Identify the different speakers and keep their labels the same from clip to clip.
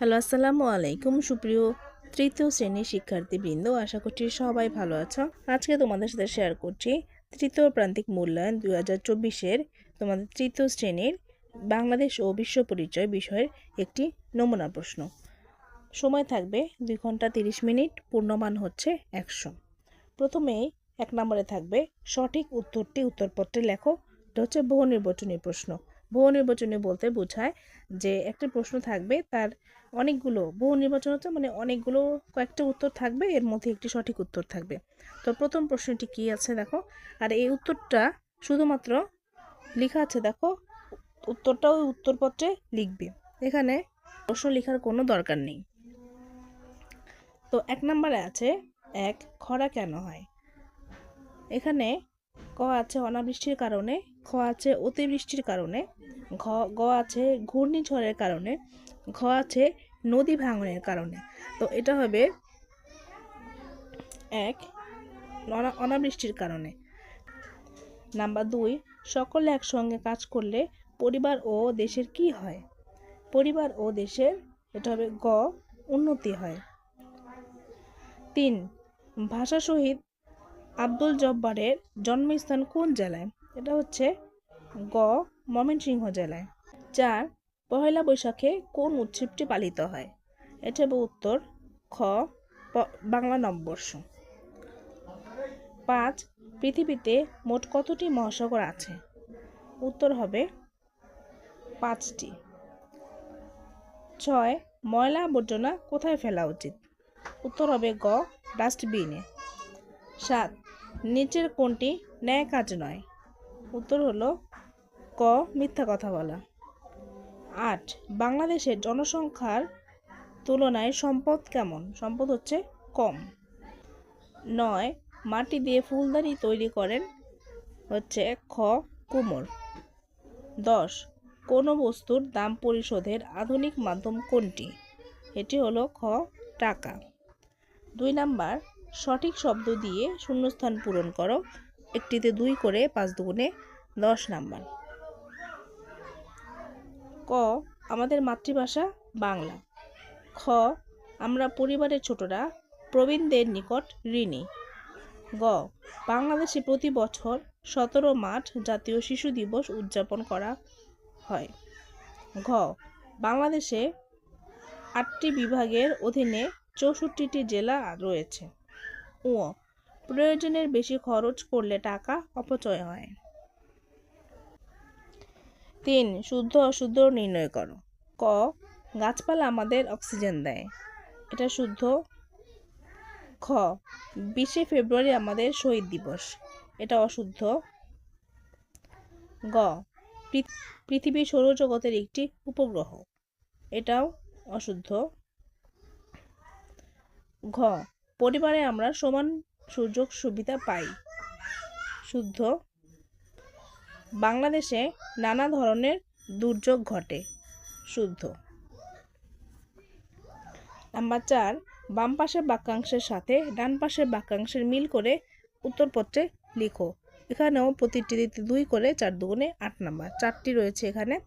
Speaker 1: Hello, আসসালামু আলাইকুম। সুপ্রিয় তৃতীয় শ্রেণির শিক্ষার্থীবৃন্দ, আশা করছি সবাই ভালো আছো। আজকে তোমাদের সাথে শেয়ার করছি তৃতীয় প্রান্তিক মূল্যায়ন দু হাজার চব্বিশের তোমাদের তৃতীয় শ্রেণির বাংলাদেশ ও বিশ্ব পরিচয় বিষয়ের একটি নমুনা প্রশ্ন। সময় থাকবে দুই ঘণ্টা তিরিশ মিনিট, পূর্ণমান হচ্ছে একশো। প্রথমেই এক নম্বরে থাকবে সঠিক উত্তরটি উত্তরপত্রে লেখো। এটা হচ্ছে বহু নির্বাচনী প্রশ্ন। বহু নির্বাচনী বলতে বোঝায় যে একটা প্রশ্ন থাকবে, তার অনেকগুলো, বহু নির্বাচন হচ্ছে মানে অনেকগুলো কয়েকটা উত্তর থাকবে, এর মধ্যে একটি সঠিক উত্তর থাকবে। তো প্রথম প্রশ্নটি কি আছে দেখো? আর এই উত্তরটা শুধুমাত্র লেখা আছে দেখো, উত্তরটা ওই উত্তরপত্রে লিখবে। এখানে প্রশ্ন লেখার কোনো দরকার নেই। তো এক নম্বরে আছে, এক, খরা কেন হয়? এখানে ক আছে অনাবৃষ্টির কারণে, খ আছে অতিবৃষ্টির কারণে ঘ গ আছে ঘূর্ণিঝড়ের কারণে ঘ আছে নদী ভাঙনের কারণে। তো এটা হবে এক অনা- অনাবৃষ্টির কারণে। নাম্বার দুই, সকলে একসঙ্গে কাজ করলে পরিবার ও দেশের কি হয়? পরিবার ও দেশের, এটা হবে গ, উন্নতি হয়। তিন, ভাষা শহীদ আব্দুল জব্বারের জন্মস্থান কোন জেলায়? এটা হচ্ছে গ ময়মনসিংহ জেলায় চার পহেলা বৈশাখে কোন উৎসবটি পালিত হয়? এটা হবে উত্তর, খ বাংলা নববর্ষ। পাঁচ, পৃথিবীতে মোট কতটি মহাসাগর আছে? উত্তর হবে পাঁচটি। ছয়, ময়লা আবর্জনা কোথায় ফেলা উচিত? উত্তর হবে গ, ডাস্টবিনে সাত, নিচের কোনটি ন্যায় কাজ নয়? উত্তর হলো ক, মিথ্যা কথা বলা। আট, বাংলাদেশের জনসংখ্যার তুলনায় সম্পদ কেমন? সম্পদ হচ্ছে কম। নয়, মাটি দিয়ে ফুলদানি তৈরি করেন হচ্ছে খ, কুমোর। দশ, কোনো বস্তুর দাম পরিশোধের আধুনিক মাধ্যম কোনটি? এটি হলো খ, টাকা। দুই নাম্বার, সঠিক শব্দ দিয়ে শূন্যস্থান পূরণ করো। একটিতে দুই করে পাঁচ দুগুণে দশ নাম্বার। ক, আমাদের মাতৃভাষা বাংলা। খ, আমরা পরিবারের ছোটরা, প্রবীণদের নিকট ঋণী। গ, বাংলাদেশে প্রতি বছর সতেরো মার্চ জাতীয় শিশু দিবস উদযাপন করা হয়। ঘ, বাংলাদেশে আটটি বিভাগের অধীনে চৌষট্টিটি জেলা রয়েছে। ও প্রয়োজনের বেশি খরচ করলে টাকা অপচয় হয়। তিন, শুদ্ধ অশুদ্ধ নির্ণয় করো। ক, গাছপালা আমাদের অক্সিজেন দেয়। এটা শুদ্ধ। খ, বিশে ফেব্রুয়ারি আমাদের শহীদ দিবস। এটা অশুদ্ধ। গ পৃথ- পৃথিবী সৌরজগতের একটি উপগ্রহ। এটাও অশুদ্ধ। ঘ, পরিবারে আমরা সমান সুযোগ সুবিধা পাই। শুদ্ধ। বাংলাদেশে নানা ধরনের দুর্যোগ ঘটে। শুদ্ধ। নাম্বার চার, বাম পাশের বাক্যাংশের সাথে ডান পাশের বাক্যাংশের মিল করে উত্তরপত্রে লিখো। এখানেও প্রতিটিতে দুই করে চার দুগুণে আট নাম্বার। চারটি রয়েছে এখানে।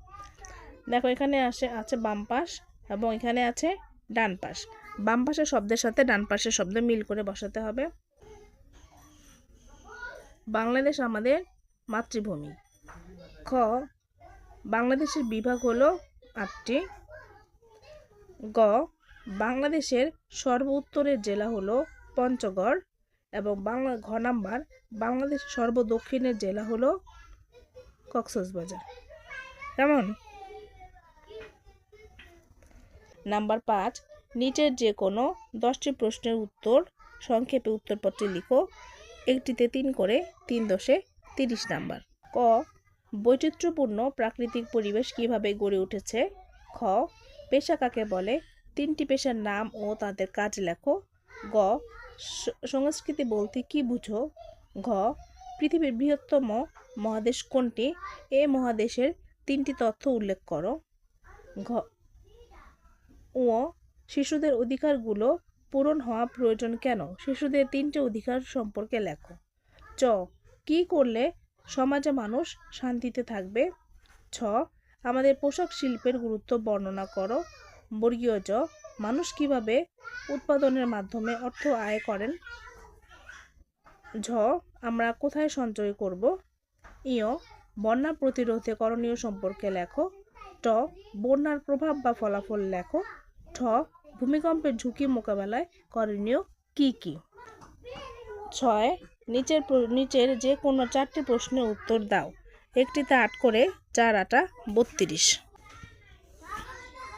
Speaker 1: দেখো, এখানে আসে, আছে বাম পাশ এবং এখানে আছে ডান পাশ। বাম পাশের শব্দের সাথে ডান পাশের শব্দ মিল করে বসাতে হবে। বাংলাদেশ আমাদের মাতৃভূমি। খ, বাংলাদেশের বিভাগ হলো আটটি। গ, বাংলাদেশের সর্ব উত্তরের জেলা হলো পঞ্চগড় এবং বাংলা, ঘ নাম্বার, বাংলাদেশের সর্ব দক্ষিণের জেলা হলো কক্সবাজার। কেমন? নাম্বার পাঁচ, নিচের যে কোনো দশটি প্রশ্নের উত্তর, সংক্ষেপে উত্তরপত্রে লিখো। একটিতে তিন করে, তিন দশে তিরিশ নাম্বার। ক বৈচিত্র্যপূর্ণ প্রাকৃতিক পরিবেশ কীভাবে গড়ে উঠেছে? খ, পেশা কাকে বলে? তিনটি পেশার নাম ও তাদের কাজ লেখো। গ সংস্কৃতি বলতে কি বুঝো? ঘ, পৃথিবীর বৃহত্তম মহাদেশ কোনটি? এ মহাদেশের তিনটি তথ্য উল্লেখ করো। ঘ ও শিশুদের অধিকারগুলো পূরণ হওয়া প্রয়োজন কেন? শিশুদের তিনটে অধিকার সম্পর্কে লেখো। চ, কি করলে সমাজে মানুষ শান্তিতে থাকবে। ছ, আমাদের পোশাক শিল্পের গুরুত্ব বর্ণনা করো। বর্গীয় জ, মানুষ কীভাবে উৎপাদনের মাধ্যমে অর্থ আয় করেন? ঝ, আমরা কোথায় সঞ্চয় করব? ইয়, বন্যা প্রতিরোধে করণীয় সম্পর্কে লেখো। ট, বন্যার প্রভাব বা ফলাফল লেখো। ঠ, ভূমিকম্পের ঝুঁকি মোকাবেলায় করণীয় কি কি? ছয় নিচের নিচের যে কোনো চারটি প্রশ্নের উত্তর দাও। একটিতে আট করে, চার আটা বত্রিশ।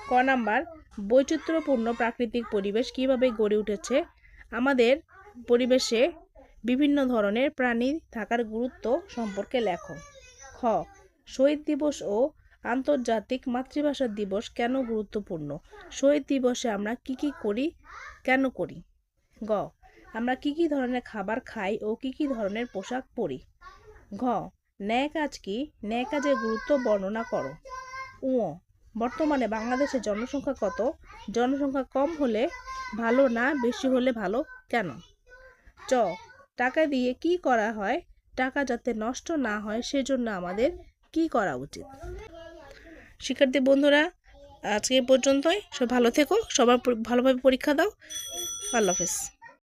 Speaker 1: ক নাম্বার, বৈচিত্র্যপূর্ণ প্রাকৃতিক পরিবেশ কীভাবে গড়ে উঠেছে? আমাদের পরিবেশে বিভিন্ন ধরনের প্রাণী থাকার গুরুত্ব সম্পর্কে লেখো। খ, শহীদ দিবস ও আন্তর্জাতিক মাতৃভাষা দিবস কেন গুরুত্বপূর্ণ? শহীদ দিবসে আমরা কি কি করি, কেন করি? গ আমরা কি কি ধরনের খাবার খাই ও কি কি ধরনের পোশাক পরি? ঘ, ন্যায় কাজ কি? ন্যায় কাজের গুরুত্ব বর্ণনা করো। উ বর্তমানে বাংলাদেশের জনসংখ্যা কত? জনসংখ্যা কম হলে ভালো না বেশি হলে ভালো কেন? চ, টাকা দিয়ে কি করা হয়? টাকা যাতে নষ্ট না হয় সেজন্য আমাদের কি করা উচিত? শিক্ষার্থী বন্ধুরা, আজকে পর্যন্তই। সব ভালো থেকো, সবার ভালোভাবে পরীক্ষা দাও। আল্লাহ হাফেজ।